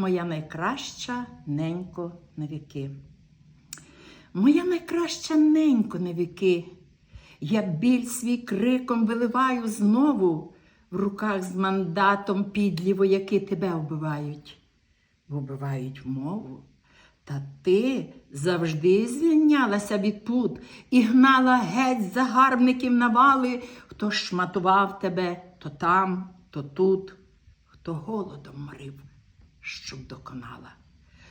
моя найкраща ненько на віки. Моя найкраща ненько на віки, я біль свій криком виливаю знову, в руках з мандатом підлі вояки тебе вбивають, вбивають мову. Та ти завжди звільнялася від пут і гнала геть загарбників навали, хто шматував тебе то там, то тут, хто голодом морив, щоб доконала.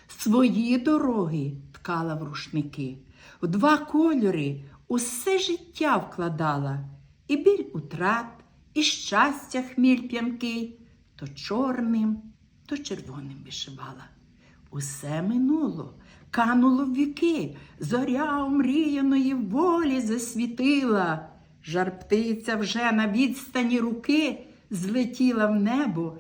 Свої дороги ткала в рушники, в два кольори усе життя вкладала, і біль утрат, і щастя хміль п'янкий, то чорним, то червоним вишивала. Усе минуло, кануло в віки, зоря омріяної волі засвітила. Жар птиця вже на відстані руки злетіла в небо,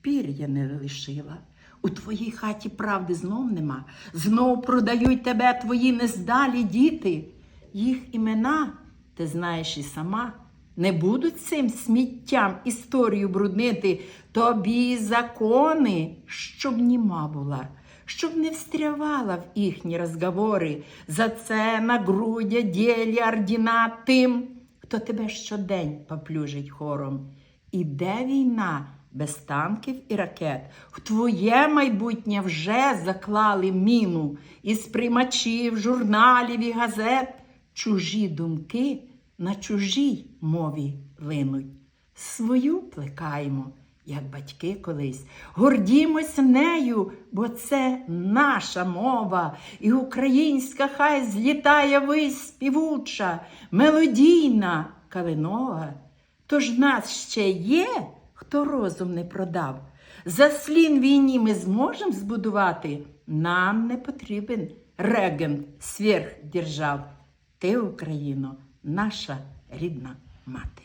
пір'я не лишила. У твоїй хаті правди знов нема, знов продають тебе твої нездалі діти. Їх імена, ти знаєш і сама, не будуть цим сміттям історію бруднити. Тобі закони, щоб німа була, щоб не встрявала в їхні розговори. За це на грудя ділі ордіна тим, хто тебе щодень поплюжить хором. Іде війна без танків і ракет. В твоє майбутнє вже заклали міну із приймачів, журналів і газет. Чужі думки на чужій мові линуть. Свою плекаємо, як батьки колись. Гордімось нею, бо це наша мова, і українська хай злітає вись співуча, мелодійна калинова. Тож нас ще є, хто розум не продав. Заслін війні ми зможемо збудувати. Нам не потрібен регент сверхдержав. Ти, Україно, наша рідна мати.